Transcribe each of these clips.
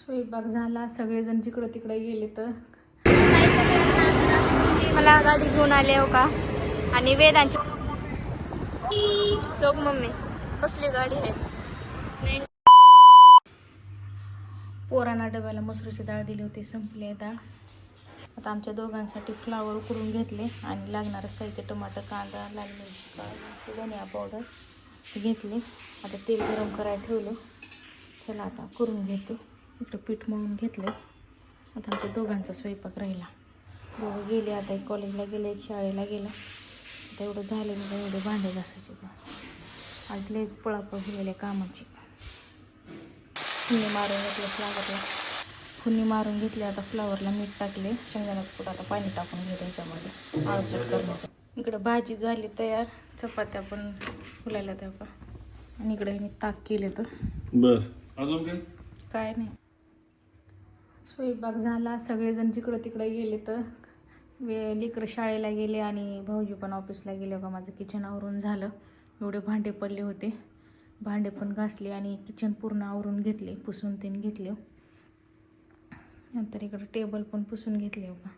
स्वयंपाक झाला. सगळेजण जिकडं तिकडे गेले तर. मला गाडी घेऊन आले हो का? आणि वेदांची लोक मम्मी कसली गाडी आहे? पोरांना डब्याला मसुरीची डाळ दिली होती संपली आहे डाळ आता आमच्या दोघांसाठी फ्लावर उकडून घेतले आणि लागणारं साहित्य टमाटर कांदा लाल मिरची धनिया पावडर घेतले. आता तेल गरम करायला ठेवलं. चला आता करून घेते. इकडं पीठ मळून घेतलं आता आमच्या दोघांचा स्वयंपाक राहिला. दोघं गेले आता एक कॉलेजला गेले एक शाळेला गेला. आता एवढं झालं मी एवढे भांडे घासायचे. आज लयच पळापळ झालेल्या कामाची. फुन्नी मारून घेतलं फ्लावरला फुन्नी मारून घेतली आता फ्लावरला मीठ टाकले. शेंगदाण्याचं कुठं आता पाणी टाकून घे त्याच्यामध्ये आळसट करण्याचं इकडं भाजी झाली तयार. चपात्या पण फुलायला त्या का आणि इकडे मी ताक केले तर बर. अजून काय? काय नाही. स्वयंपाक झाला. सगळेजण जिकडं तिकडे गेले तर वे लेकरं शाळेला गेले आणि भाऊजी पण ऑफिसला गेले. का माझं किचन आवरून झालं. एवढे भांडे पडले होते. भांडे पण घासले आणि किचन पूर्ण आवरून घेतले पुसून तीन घेतले. नंतर इकडं टेबल पण पुसून घेतले. हो का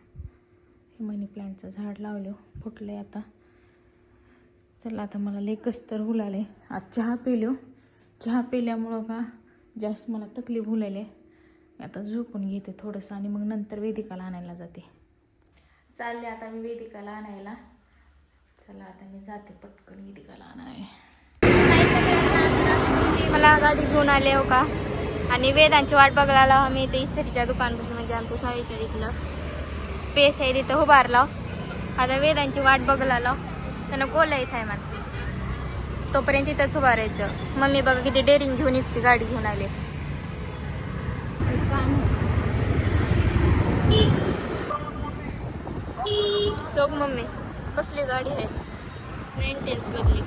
हे मनी प्लांटचं झाड लावलं. फुटले आता. चला आता मला लेकच तर हुलाले आज चहा पेलो. चहा पेल्यामुळं का जास्त मला तकलीफ हुलायले मी आता झोपून घेते थोडंसं आणि मग नंतर वेदिकाला आणायला जाते. चालले आता मी वेदिकाला आणायला. चला आता मी जाते पटकन वेदिकाला आणाय. मला गाडी घेऊन आले हो का? आणि वेदांची वाट बघायला आम्ही इथे इस्त्रीच्या दुकानपासून म्हणजे आमच्या शाळेच्या तिथलं स्पेस आहे तिथं उभारला. आता वेदांची वाट बघायला त्यांना कोला इथं आहे मला. तोपर्यंत तिथंच उभारायचं. मम्मी बघा किती डेअरिंग घेऊन इतकी गाडी घेऊन आले. लोक मम्मी. कसली गाडी आहे? मेंटेन्स मधली.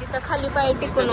तिथं खाली पाय टिकून